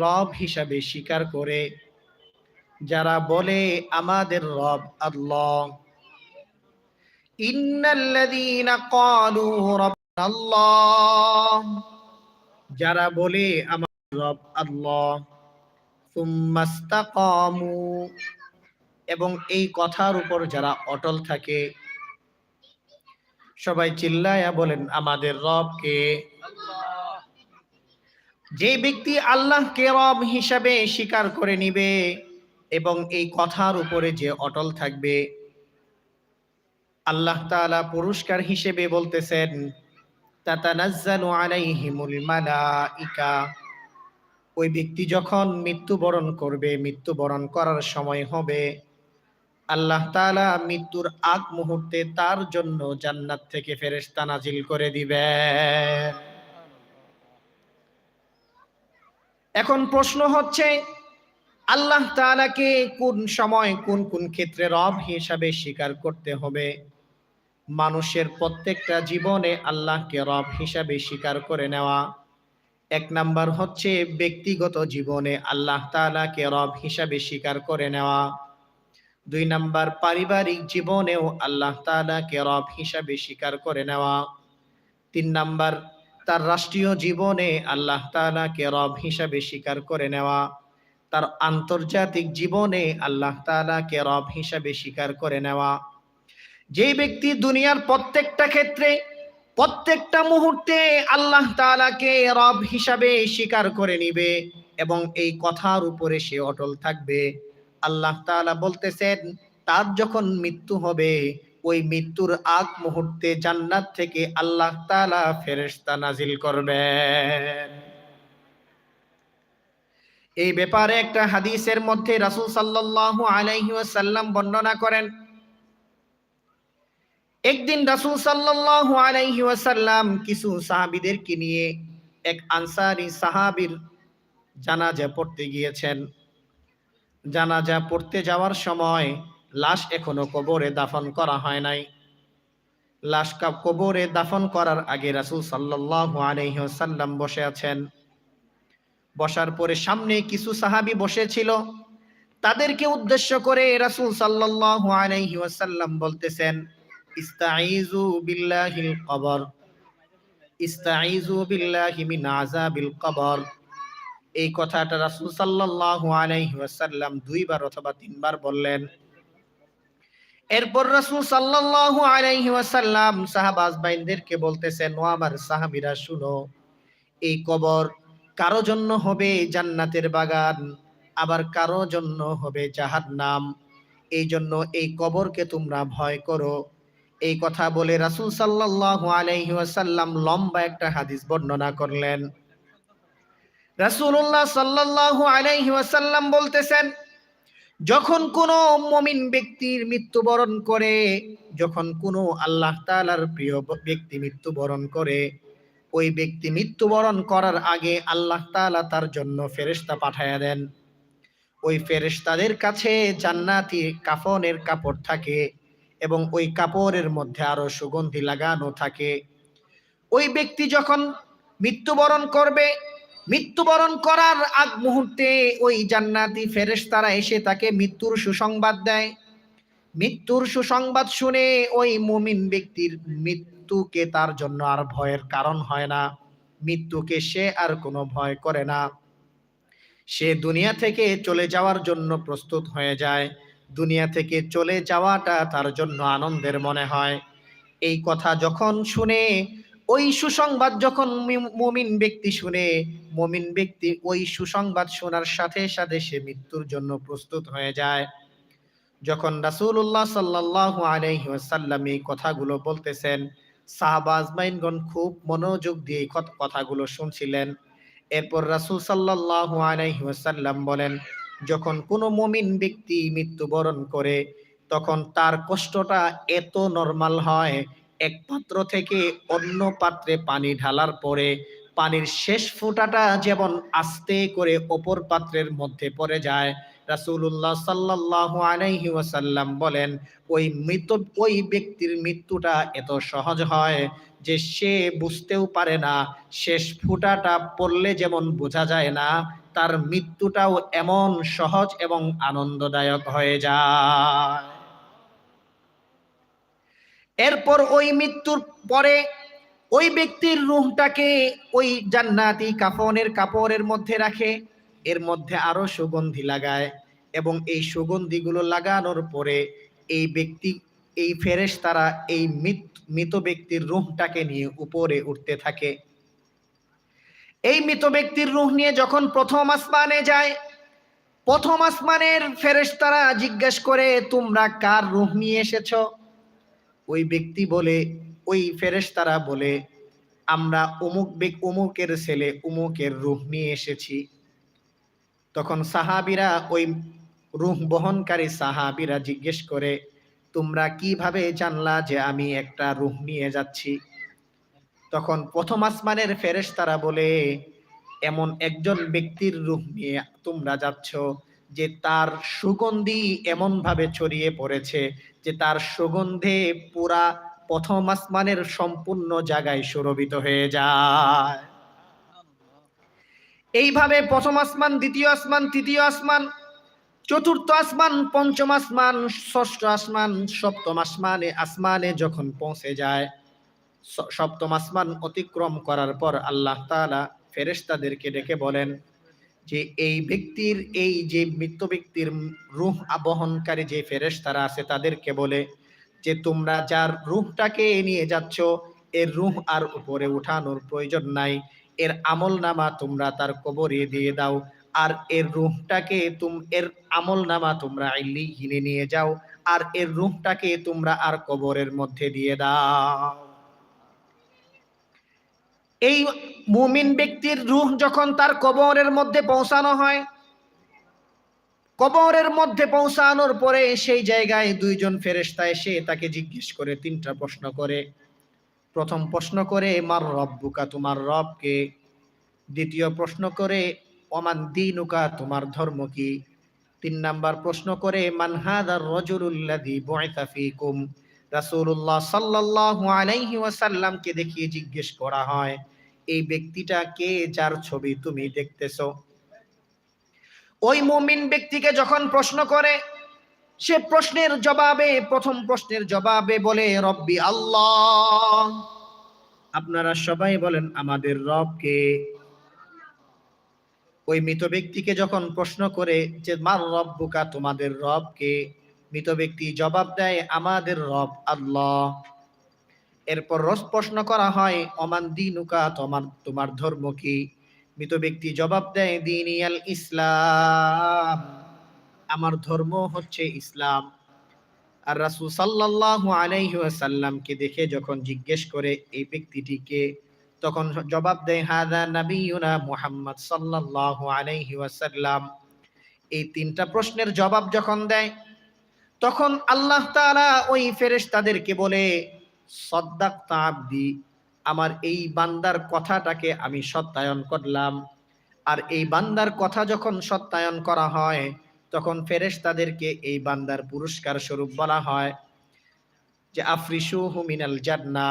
রব হিসাবে স্বীকার করে। যারা বলে, আমাদের রব আল্লাহ। আল্লাহ যারা বলে আমার রব আল্লাহ। এবং এই কথার উপর যারা অটল থাকে, সবাই চিল্লায়া বলেন, আমাদের রবকে। যে ব্যক্তি আল্লাহকে রব হিসাবে স্বীকার করে নিবে এবং এই কথার উপরে যে অটল থাকবে, আল্লাহ তাআলা পুরস্কার হিসেবে বলতেছেন, তাতানাজ্জালু আলাইহিমুল মালাইকা ওই ব্যক্তি যখন মৃত্যুবরণ করবে, মৃত্যুবরণ করার সময় হবে, আল্লাহ তাআলা মৃত্যুর আগ মুহূর্তে তার জন্য জান্নাত থেকে ফেরেশতা নাজিল করে দিবেন। এখন প্রশ্ন হচ্ছে, আল্লাহ তাআলাকে কোন সময় কোন কোন ক্ষেত্রে রব হিসাবে স্বীকার করতে হবে? মানুষের প্রত্যেকটা জীবনে আল্লাহকে রব হিসাবে স্বীকার করে নেওয়া। এক নাম্বার হচ্ছে ব্যক্তিগত জীবনে আল্লাহ তাআলাকে রব হিসাবে স্বীকার করে নেওয়া। দুই নাম্বার, পারিবারিক জীবনেও আল্লাহ তাআলাকে রব হিসাবে স্বীকার করে নেওয়া। তিন নাম্বার তার রাষ্ট্রীয় জীবনে আল্লাহ তাআলাকে রব হিসাবে স্বীকার করে নেওয়া। তার আন্তর্জাতিক জীবনে আল্লাহ তাআলাকে রব হিসাবে স্বীকার করে নেওয়া। যে ব্যক্তি দুনিয়ার প্রত্যেকটা ক্ষেত্রে, প্রত্যেকটা মুহূর্তে আল্লাহ তাআলাকে রব হিসাবে স্বীকার করে নিবে এবং এই কথার উপরে সে অটল থাকবে। আল্লাহ তাআলা বলতেছেন, তার যখন মৃত্যু হবে ওই মৃত্যুর আগ মুহূর্তে জান্নাত থেকে আল্লাহ তাআলা ফেরেশতা নাজিল করবেন। এই ব্যাপারে একটা হাদিসের মধ্যে রাসূল সাল্লাল্লাহু আলাইহি ওয়াসাল্লাম বর্ণনা করেন, একদিন রাসূল সাল্লাল্লাহু আলাইহি ওয়াসাল্লাম কিছু সাহাবীদেরকে নিয়ে এক আনসারী সাহাবীর জানাজা পড়তে গিয়েছেন। জানাজা পড়তে যাওয়ার সময় লাশ এখনও কবরে দাফন করা হয় নাই। লাশ কবরে দাফন করার আগে রাসূল সাল্লাল্লাহু আলাইহি ওয়াসাল্লাম বসে আছেন। বসার পরে সামনে কিছু সাহাবী বসেছিল। তাদেরকে উদ্দেশ্য করে রাসূল সাল্লাল্লাহু আলাইহি ওয়াসাল্লাম বলতেছেন, ইস্তাঈযু বিল্লাহিল কবর, ইস্তাঈযু বিল্লাহি মিন আযাবিল কবর। এই কথাটা রাসূল সাল্লাল্লাহু আলাইহি ওয়াসাল্লাম দুইবার অথবা তিনবার বললেন। এরপর রাসূল সাল্লাল্লাহু আলাইহি ওয়াসাল্লাম সাহাবাজ বাইনদেরকে বলতেছেন, ও আমার সাহাবীরা, শুনো, এই কবর কারও জন্য হবে জান্নাতের বাগান, আবার কারও জন্য হবে জাহান্নাম। এই জন্য এই কবরকে তোমরা ভয় করো। এই কথা বলে রাসূল সাল্লাল্লাহু আলাইহি ওয়াসাল্লাম লম্বা একটা হাদিস বর্ণনা করলেন। রাসূলুল্লাহ সাল্লাল্লাহু আলাইহি ওয়াসাল্লাম বলতেছেন যখন কোনো মমিন ব্যক্তির মৃত্যুবরণ করে, যখন কোনো আল্লাহ তাআলার প্রিয় ব্যক্তি মৃত্যুবরণ করে, ওই ব্যক্তি মৃত্যুবরণ করার আগে আল্লাহ তাআলা তার জন্য ফেরেশতা পাঠায়া দেন। ওই ফেরেশতাদের কাছে জান্নাতি কাফনের কাপড় থাকে এবং ওই কাপড়ের মধ্যে আরও সুগন্ধি লাগানো থাকে। ওই ব্যক্তি যখন মৃত্যুবরণ করবে মৃত্যুবরণ করার আগ মুহূর্তে ওই জান্নাতি ফেরেশতারা এসে তাকে মৃত্যুর সুসংবাদ দেয়। মৃত্যুর সুসংবাদ শুনে ওই মুমিন ব্যক্তির মৃত্যুকে তার জন্য আর ভয়ের কারণ হয় না। মৃত্যুকে সে আর কোনো ভয় করে না। সে দুনিয়া থেকে চলে যাওয়ার জন্য প্রস্তুত হয়ে যায়। দুনিয়া থেকে চলে যাওয়াটা তার জন্য আনন্দের মনে হয়। এই কথা যখন শুনে ওই সুসংবাদ যখন মুমিন ব্যক্তি শুনে, মুমিন ব্যক্তি ওই সুসংবাদ শোনার সাথে সাথে সে মৃত্যুর জন্য প্রস্তুত হয়ে যায়। যখন রাসূলুল্লাহ সাল্লাল্লাহু আলাইহি ওয়াসাল্লাম এই কথাগুলো বলতেছেন, সাহাবা খুব মনোযোগ দিয়ে কথাগুলো শুনছিলেন। এরপর রাসূল সাল্লাল্লাহু আলাইহি ওয়াসাল্লাম বলেন, যখন কোনো মমিন ব্যক্তি মৃত্যুবরণ করে, তখন তার কষ্টটা এত নরমাল হয় এক পাত্র থেকে অন্য পাত্রে পানি ঢালার পরে পানির শেষ ফোঁটাটা যেমন আস্তে করে অপর পাত্রের মধ্যে পড়ে যায়, রাসূলুল্লাহ সাল্লাল্লাহু আলাইহি ওয়াসাল্লাম বলেন, ওই মৃত, ওই ব্যক্তির মৃত্যুটা এত সহজ হয় যে সে বুঝতেও পারে না, শেষ ফুটাটা পড়লে যেমন বোঝা যায় না, তার মৃত্যুটাও এমন সহজ এবং আনন্দদায়ক হয়ে যায়। এরপর ওই মৃত্যুর পরে ওই ব্যক্তির রুহটাকে ওই জান্নাতি কাফনের কাপড়ের মধ্যে রাখে, এর মধ্যে আরও সুগন্ধি লাগায় এবং এই সুগন্ধিগুলো লাগানোর পরে এই ব্যক্তি, এই ফেরেশ তারা এই মৃত ব্যক্তির রুহটাকে নিয়ে উপরে উঠতে থাকে। এই মৃত ব্যক্তির রুহ নিয়ে যখন প্রথম আসমানে যায়, প্রথম আসমানের ফেরেশ তারা জিজ্ঞেস করে, তোমরা কার রুহ নিয়ে এসেছ? ওই ব্যক্তি বলে, ওই ফেরেশতারা বলে, আমরা অমুক অমুকের ছেলে, অমুকের রুহ নিয়ে এসেছি। তখন সাহাবিরা ওই রুহ বহনকারী সাহাবিরা জিজ্ঞেস করে, তোমরা কীভাবে জানলা যে আমি একটা রুহ নিয়ে যাচ্ছি? তখন প্রথম আসমানের ফেরেশতারা বলে, এমন একজন ব্যক্তির রূপ নিয়ে তোমরা যাচ্ছ যে তার সুগন্ধি এমন ভাবে ছড়িয়ে পড়েছে যে তার সুগন্ধে পুরা প্রথম আসমানের সম্পূর্ণ জায়গায় সুরভিত হয়ে যায়। এইভাবে প্রথম আসমান, দ্বিতীয় আসমান, তৃতীয় আসমান, চতুর্থ আসমান, পঞ্চম আসমান, ষষ্ঠ আসমান, সপ্তম আসমানে আসমানে যখন পৌঁছে যায় সপ্তম আসমান অতিক্রম করার পর আল্লাহ তাআলা ফেরেশতাদেরকে ডেকে বলেন যে এই ব্যক্তির, এই যে মৃত্যু ব্যক্তির রুহ আবহনকারী যে ফেরেস তারা আছে তাদেরকে বলে যে তোমরা যার রুহটাকে নিয়ে যাচ্ছ, এর রুহ আর উপরে উঠানোর প্রয়োজন নাই। এর আমল নামা তোমরা তার কবরে দিয়ে দাও আর এর রুহটাকে তুম, এর আমল নামা তোমরা ইল্লি হিনে নিয়ে যাও আর এর রুহটাকে তোমরা আর কবরের মধ্যে দিয়ে দাও। এই মুমিন ব্যক্তির রুহ যখন তার কবরের মধ্যে পৌঁছানো হয়, কবরের মধ্যে পৌঁছানোর পরে সেই জায়গায় দুইজন ফেরেস্তা এসে তাকে জিজ্ঞেস করে, তিনটা প্রশ্ন করে। প্রথম প্রশ্ন করে, মার রব্বুকা তোমার রবকে? দ্বিতীয় প্রশ্ন করে অমান দিনুকা তোমার ধর্ম কি? তিন নাম্বার প্রশ্ন করে মানহাদার রজুলুল্লাযী বুইসা ফীকুম? রাসূলুল্লাহ সাল্লাল্লাহু আলাইহি ওয়াসাল্লামকে দেখিয়ে জিজ্ঞেস করা হয়, এই ব্যক্তিটা কে যার ছবি তুমি দেখতেছো? ওই মুমিন ব্যক্তিকে যখন প্রশ্ন করে, সে প্রশ্নের জবাবে, প্রথম প্রশ্নের জবাবে বলে, রব্বি আল্লাহ। আপনারা সবাই বলেন, আমাদের রবকে। ওই মৃত ব্যক্তিকে যখন প্রশ্ন করে যে, মার রব্বুকা তোমাদের রবকে? মৃত ব্যক্তি জবাব দেয়, আমাদের রব আল্লাহ। এরপর রস প্রশ্ন করা হয় অমান দিনুকা, তোমার তোমার ধর্ম কি? মৃত ব্যক্তি জবাব দেয়, দিনিয়াল ইসলাম। আমার ধর্ম হচ্ছে ইসলাম। আর রাসূল সাল্লাল্লাহু আলাইহি ওয়াসাল্লামকে দেখে যখন জিজ্ঞেস করে এই ব্যক্তিটিকে তখন জবাব দেয়, হাদা নাবিয়ুনা মুহাম্মদ সাল্লাল্লাহু আলাইহি ওয়াসাল্লাম। এই তিনটা প্রশ্নের জবাব যখন দেয় তখন আল্লাহ তাআলা ওই ফেরেশতাদেরকে বলে সদ্দাক আব্দি, আমার এই বান্দার কথাটাকে আমি সত্যায়ন করলাম। আর এই বান্দার কথা যখন সত্যায়ন করা হয়, তখন ফেরেশ তাদেরকে এই বান্দার পুরস্কার স্বরূপ বলা হয় যে আফরিসু হুমিনাল জান্না,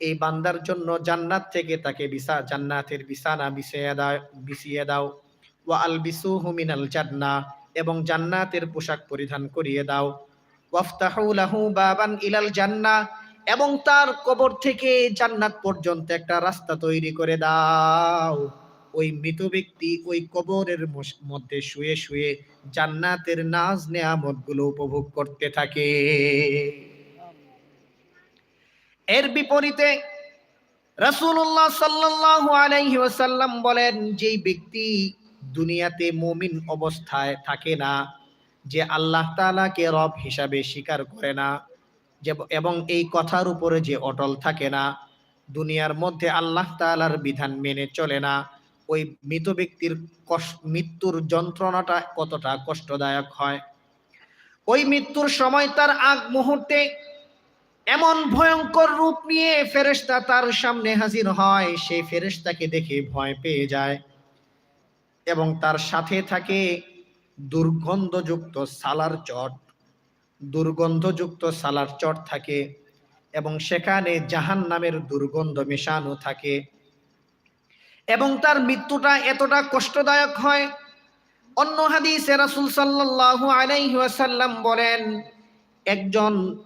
এই বান্দার জন্য জান্নাত থেকে তাকে বিসা জান্নাতের বিছানা বিছিয়ে দাও বিছিয়ে দাও। ওয়া আলবিসু হুমিনাল জান্না এবং জান্নাতের পোশাক পরিধান করিয়ে দাও। বাবান ইলাল জান্না এবং তার কবর থেকে জান্নাত পর্যন্ত একটা রাস্তা তৈরি করে দাও। ওই মৃত ব্যক্তি ওই কবরের মধ্যে শুয়ে শুয়ে জান্নাতের নাজ নেয়ামতগুলো উপভোগ করতে থাকে। এর বিপরীতে রাসূলুল্লাহ সাল্লাল্লাহু আলাইহি ওয়াসাল্লাম বলেন, যেই ব্যক্তি দুনিয়াতে মুমিন অবস্থায় থাকে না, যে আল্লাহ তাআলাকে রব হিসাবে স্বীকার করে না এবং এই কথার উপরে যে অটল থাকে না, দুনিয়ার মধ্যে আল্লাহ তাআলার বিধান মেনে চলে না, ওই মৃত ব্যক্তির মৃত্যুর যন্ত্রণাটা কতটা কষ্টদায়ক হয়। ওই মৃত্যুর সময় তার আগ মুহূর্তে এমন ভয়ঙ্কর রূপ নিয়ে ফেরেস্তা তার সামনে হাজির হয় সেই ফেরেস্তাকে দেখে ভয় পেয়ে যায়। এবং তার সাথে থাকে দুর্গন্ধযুক্ত সালার চট। দুর্গন্ধযুক্ত সালার চট থাকে এবং সেখানে জাহান নামের দুর্গন্ধ মেশানো থাকে। এবং তার মৃত্যুটা এতটা কষ্টদায়ক হয়। অন্য হাদিসে রাসূল সাল্লাল্লাহু আলাইহি ওয়াসাল্লাম বলেন, একজন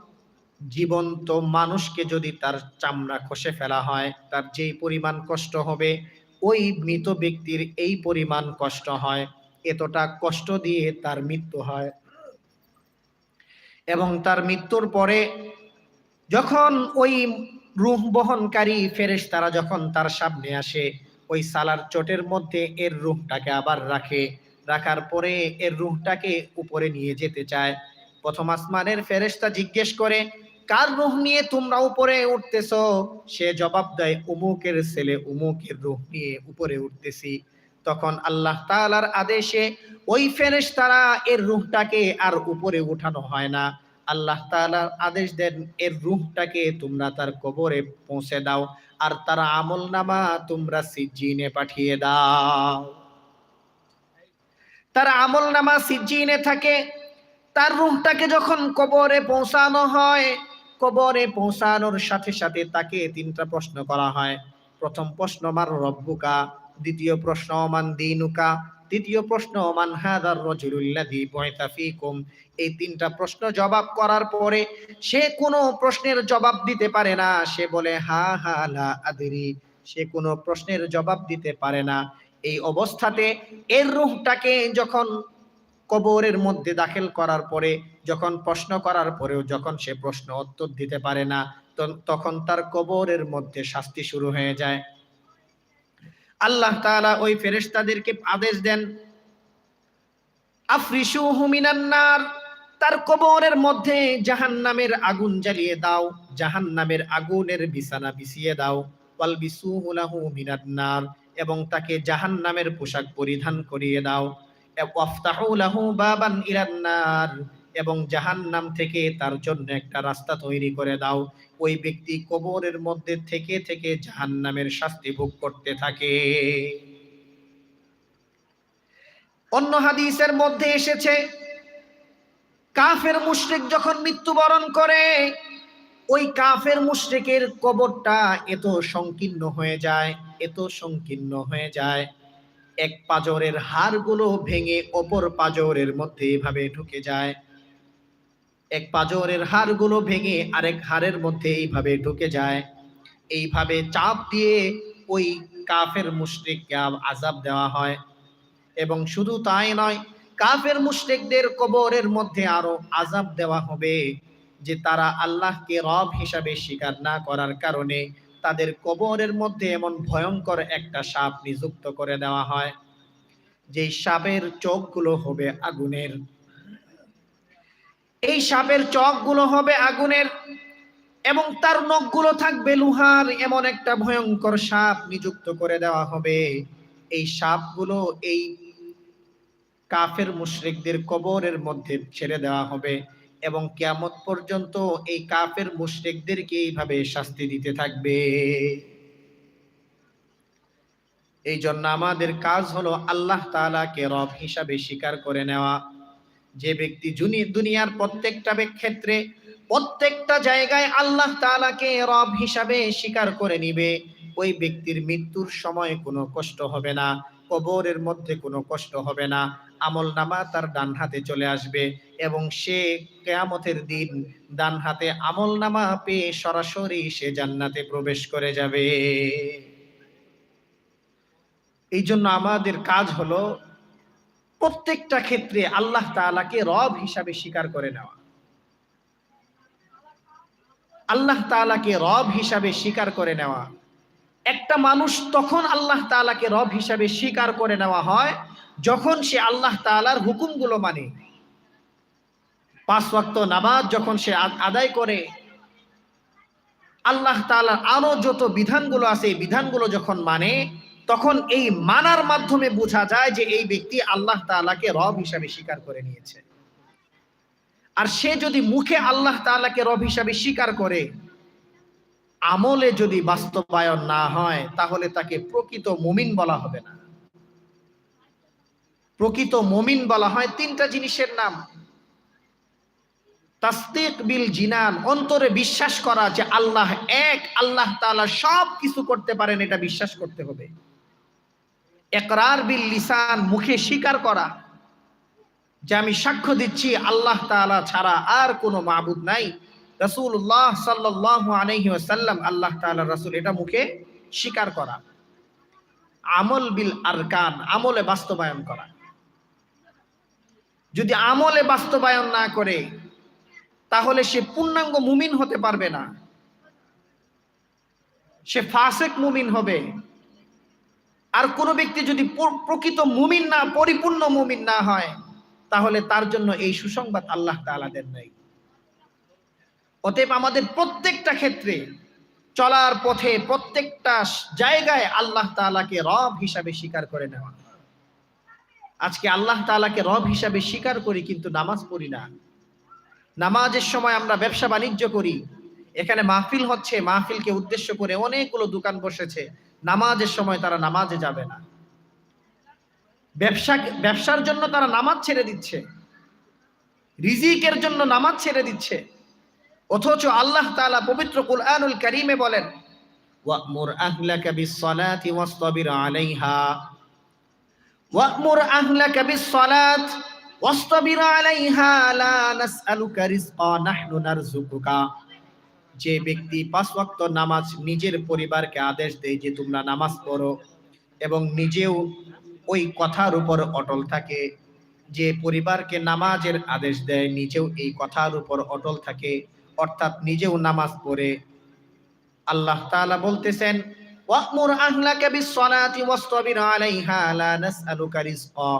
জীবন্ত মানুষকে যদি তার চামড়া খসে ফেলা হয়, তার যেই পরিমাণ কষ্ট হবে ওই মৃত ব্যক্তির এই পরিমাণ কষ্ট হয়, এতটা কষ্ট দিয়ে তার মৃত্যু হয়। এবং তার মৃত্যুর পরে যখন ওই রুহ বহনকারী ফেরেশ তারা যখন তার সামনে আসে, ওই সালার চোটের মধ্যে এর রুহটাকে আবার রাখে। রাখার পরে এর রুহটাকে উপরে নিয়ে যেতে চায়। প্রথম আসমানের ফেরেশতা জিজ্ঞেস করে কার রুহ নিয়ে তোমরা উপরে উঠতেছ? সে জবাব দেয়, উমুকের ছেলে, উমুকের রুহ নিয়ে উপরে উঠতেছি। তখন আল্লাহ তাআলার আদেশে ওই ফেরেশতারা এর রুহটাকে আর উপরে উঠানো হয় না। আল্লাহ তাআলা আদেশ দেন, এর রুহটাকে তোমরা তার কবরে পৌঁছে দাও আর তার আমল নামা তোমরা সিজ্জিনে পাঠিয়ে দাও। তার আমল নামা সিজ্জিনে থাকে, তার রুহটাকে যখন কবরে পৌঁছানো হয় কবরে পৌঁছানোর সাথে সাথে তাকে তিনটা প্রশ্ন করা হয়। প্রথম প্রশ্ন মান রব্বুকা? দ্বিতীয় প্রশ্ন মান দিনুকা? তৃতীয় প্রশ্ন মান হাদার রজুলুল্লাযী বুইতা ফীকুম? এই তিনটা প্রশ্ন জবাব করার পরে সে কোনো প্রশ্নের জবাব দিতে পারে না। সে বলে, হা হা, লা আদরি। সে কোনো প্রশ্নের জবাব দিতে পারে না। এই অবস্থাতে এর রূহটাকে যখন কবরের মধ্যে দাখিল করার পরে যখন প্রশ্ন করার পরেও যখন সে প্রশ্ন উত্তর দিতে পারে না তখন- তার কবরের মধ্যে শাস্তি শুরু হয়ে যায়। আল্লাহ তাআলা ওই ফেরেশতাদেরকে আদেশ দেন আফরিসুহু মিনান নার তার কবরের মধ্যে জাহান্নামের আগুন জ্বালিয়ে দাও, জাহান্নামের আগুনের বিছানা বিছিয়ে দাও। ওয়াল বিসুহু লাহু মিনান নার এবং তাকে জাহান্নামের পোশাক পরিধান করিয়ে দাও। ওয়াফতাহু লাহু বাবান ইলান এবং জাহান্নাম থেকে তার জন্য একটা রাস্তা তৈরি করে দাও। ওই ব্যক্তি কবরের মধ্যে থেকে থেকে জাহান্নামের শাস্তি ভোগ করতে থাকে। অন্য হাদিসের মধ্যে এসেছে, কাফের মুশরিক যখন মৃত্যুবরণ করে, ওই কাফের মুশরিকের কবরটা এত সংকীর্ণ হয়ে যায়, এত সংকীর্ণ হয়ে যায়। এক পাজরের হাড়গুলো ভেঙে অপর পাজরের মধ্যে এভাবে ঢুকে যায়। এক পাজরের হাড়গুলো ভেঙে আরেক হাড়ের মধ্যে এইভাবে ঢুকে যায়। এইভাবে চাপ দিয়ে ওই কাফের মুশরিককে আজাব দেওয়া হয়। এবং শুধু তাই নয়, কাফের মুশরিকদের কবরের মধ্যে আরও আজাব দেওয়া হবে যে তারা আল্লাহকে রব হিসাবে স্বীকার না করার কারণে তাদের কবরের মধ্যে এমন ভয়ঙ্কর একটা সাপ নিযুক্ত করে দেওয়া হয় যে সাপের চোখগুলো হবে আগুনের। এই সাপের চোখগুলো হবে আগুনের, এবং তার নখগুলো থাকবে লোহার, এমন একটা ভয়ঙ্কর সাপ নিযুক্ত করে দেওয়া হবে। এই সাপগুলো এই কাফের মুশরিকদের কবরের মধ্যে ছেড়ে দেওয়া হবে, এবং কিয়ামত পর্যন্ত এই কাফের মুশরিকদেরকে এইভাবে শাস্তি দিতে থাকবে। এই জন্য আমাদের কাজ হলো আল্লাহ তাআলাকে রব হিসাবে স্বীকার করে নেওয়া। যে ব্যক্তি দুনিয়ার প্রত্যেকটা ক্ষেত্রে, প্রত্যেকটা জায়গায় আল্লাহ তাআলাকে রব হিসাবে স্বীকার করে নিবে, ওই ব্যক্তির মৃত্যুর সময় কোনো কষ্ট হবে না, কবরের মধ্যে কোনো কষ্ট হবে না, আমল নামা তার ডান হাতে চলে আসবে এবং সে কেয়ামতের দিন ডান হাতে আমল নামা পেয়ে সরাসরি সে জান্নাতে প্রবেশ করে যাবে। এই জন্য আমাদের কাজ হলো প্রত্যেকটা ক্ষেত্রে আল্লাহ তাআলাকে রব হিসাবে স্বীকার করে নেওয়া। আল্লাহ তাআলাকে রব হিসাবে স্বীকার করে নেওয়া। একটা মানুষ তখন আল্লাহ তাআলাকে রব হিসাবে স্বীকার করে নেওয়া হয় যখন সে আল্লাহ তাআলার হুকুমগুলো মানে। পাঁচ ওয়াক্ত নামাজ যখন সে আদ- আদায় করে, আল্লাহ তাআলার আরও যত বিধানগুলো আছে বিধানগুলো যখন মানে তখন এই মানার মাধ্যমে বোঝা যায় যে এই ব্যক্তি আল্লাহ তাআলাকে রব হিসাবে স্বীকার করে নিয়েছে। আর সে যদি মুখে আল্লাহ তাআলাকে রব হিসাবে স্বীকার করে, আমলে যদি বাস্তবায়ন না হয়, তাহলে তাকে প্রকৃত মুমিন বলা হবে না। প্রকৃত মুমিন বলা হয় তিনটা জিনিসের নাম। তাসদিক বিল জিনান, অন্তরে বিশ্বাস করা যে আল্লাহ এক, আল্লাহ তাআলা সব কিছু করতে পারেন, এটা বিশ্বাস করতে হবে। একরার বিল লিসান মুখে স্বীকার করা, যে আমি সাক্ষ্য দিচ্ছি আল্লাহ তাআলা ছাড়া আর কোনো মাবুদ নাই। রাসূলুল্লাহ সাল্লাল্লাহু আলাইহি ওয়াসাল্লাম আল্লাহ তাআলা রসুল এটা মুখে স্বীকার করা। আমল বিল আরকান, আমলে বাস্তবায়ন করা। যদি আমলে বাস্তবায়ন না করে, তাহলে সে পূর্ণাঙ্গ মুমিন হতে পারবে না। সে ফাসেক মুমিন হবে। আর কোনো ব্যক্তি যদি প্রকৃত মুমিন না, পরিপূর্ণ মুমিন না হয়, তাহলে তার জন্য এই সুসংবাদ আল্লাহ তাআলা দেন নাই। অতএব আমাদের প্রত্যেকটা ক্ষেত্রে চলার পথে প্রত্যেকটা জায়গায় আল্লাহ তাআলাকে রব হিসাবে স্বীকার করে নেওয়া। আজকে আল্লাহ তাআলাকে রব হিসাবে স্বীকার করি কিন্তু নামাজ পড়ি না। নামাজের সময় আমরা ব্যবসা বাণিজ্য করি। এখানে মাহফিল হচ্ছে, মাহফিলকে উদ্দেশ্য করে অনেকগুলো দোকান বসেছে। নামাজের সময় তারা নামাজে যাবে না। ব্যবসা ব্যবসার জন্য তারা নামাজ ছেড়ে দিচ্ছে। রিজিকের জন্য নামাজ ছেড়ে দিচ্ছে। অথচ আল্লাহ তাআলা পবিত্র কুরআনুল কারীমে বলেন, ওয়া'মুর আলাইহা। আলাইহা যে ব্যক্তি পাঁচ ওয়াক্ত নামাজ নিজের পরিবারকে আদেশ দেয় যে তোমরা নামাজ পড়ো এবং নিজেও ওই কথার উপর অটল থাকে, যে পরিবারকে নামাজের আদেশ দেয়, নিজেও এই কথার উপর অটল থাকে, অর্থাৎ নিজেও নামাজ পড়ে। আল্লাহ তাআলা বলতেছেন, ওয়া'মুর আহলাকা বিস-সালাতি ওয়াসতাবির আলাইহা লা নাসআলুকা রিজকা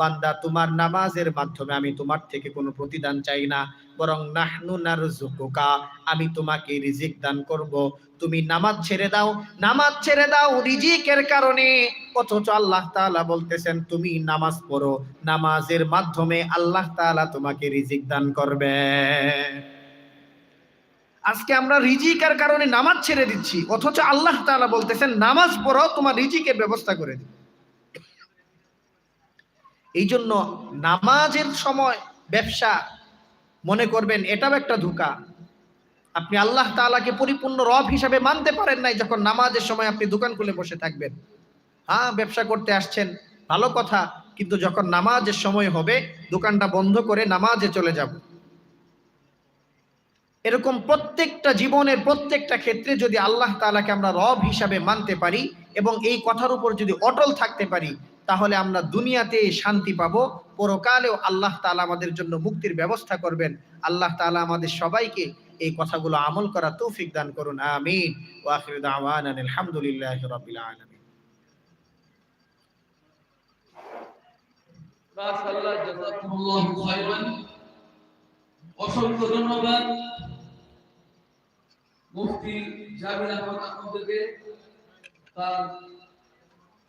বান্দা, তোমার নামাজের মাধ্যমে আমি তোমার থেকে কোনো প্রতিদান চাই না। বরং নাহনু নারযুকুকা, আমি তোমাকে রিজিক দান করব। তুমি নামাজ ছেড়ে দাও। নামাজ ছেড়ে দাও রিজিকের কারণে। অথচ আল্লাহ তাআলা বলতেছেন, তুমি নামাজ পড়ো। নামাজের মাধ্যমে আল্লাহ তাআলা তোমাকে রিজিক দান করবে। আজকে আমরা রিজিকের কারণে নামাজ ছেড়ে দিচ্ছি। অথচ আল্লাহ তাআলা বলতেছেন, নামাজ পড়ো, তোমার রিজিকের ব্যবস্থা করে দিই এই জন্য নামাজের সময় ব্যবসা মনে করবেন, এটাও একটা ধোকা। আপনি আল্লাহ তাআলাকে পরিপূর্ণ রব হিসাবে মানতে পারেন নাই যখন নামাজের সময় আপনি দোকান খুলে বসে থাকবেন। হ্যাঁ ব্যবসা করতে আসছেন, ভালো কথা, কিন্তু যখন নামাজের সময় হবে, দোকানটা বন্ধ করে নামাজে চলে যাব। এরকম প্রত্যেকটা জীবনের প্রত্যেকটা ক্ষেত্রে যদি আল্লাহ তাআলাকে আমরা রব হিসাবে মানতে পারি এবং এই কথার উপর যদি অটল থাকতে পারি তাহলে আমরা দুনিয়াতে শান্তি পাবো। পরকালেও আল্লাহ তালা আমাদের জন্য মুক্তির ব্যবস্থা করবেন। আল্লাহ তাআলা আমাদের সবাইকে এই কথাগুলো আমল করা তৌফিক দান করুন। আমিন। আলহামদুলিল্লাহি অসংখ্য ধন্যবাদ। মুফতি আহমদ আপনাদেরকে তার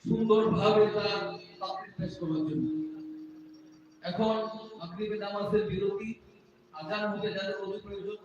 সুন্দরভাবে তার জন্য। এখন মাগরিবের নামাজের বিরতি আজান হতে যাদের অজু প্রয়োজন।